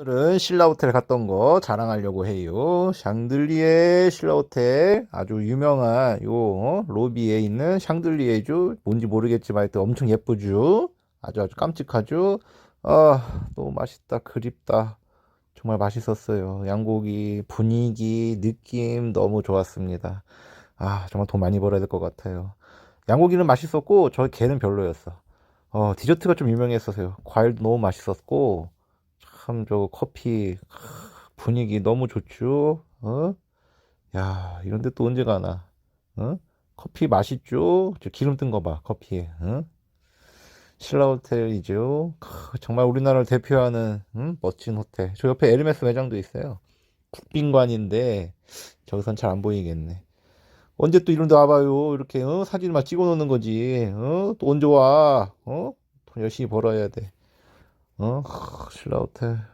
오늘은 신라호텔 갔던 거 자랑하려고 해요. 샹들리에 신라호텔 아주 유명한 요 어, 로비에 있는 샹들리에주 뭔지 모르겠지만 하여튼 엄청 예쁘죠. 아주 아주 깜찍하죠. 아 너무 맛있다 그립다. 정말 맛있었어요. 양고기 분위기 느낌 너무 좋았습니다. 아 정말 돈 많이 벌어야 될 것 같아요. 양고기는 맛있었고 저 게는 별로였어. 어 디저트가 좀 유명했어서요. 과일도 너무 맛있었고. 참, 저 커피 크, 분위기 너무 좋죠? 어? 야, 이런데 또 언제 가나? 어? 커피 맛있죠? 저 기름 뜬 거 봐, 커피에. 어? 신라 호텔이죠. 크, 정말 우리나라를 대표하는 음? 멋진 호텔. 저 옆에 에르메스 매장도 있어요. 국빈관인데 저기선 잘 안 보이겠네. 언제 또 이런 데 와봐요. 이렇게 어? 사진만 찍어 놓는 거지. 어? 또 언제 와? 어? 돈 열심히 벌어야 돼. 어? 크, 신라 호텔.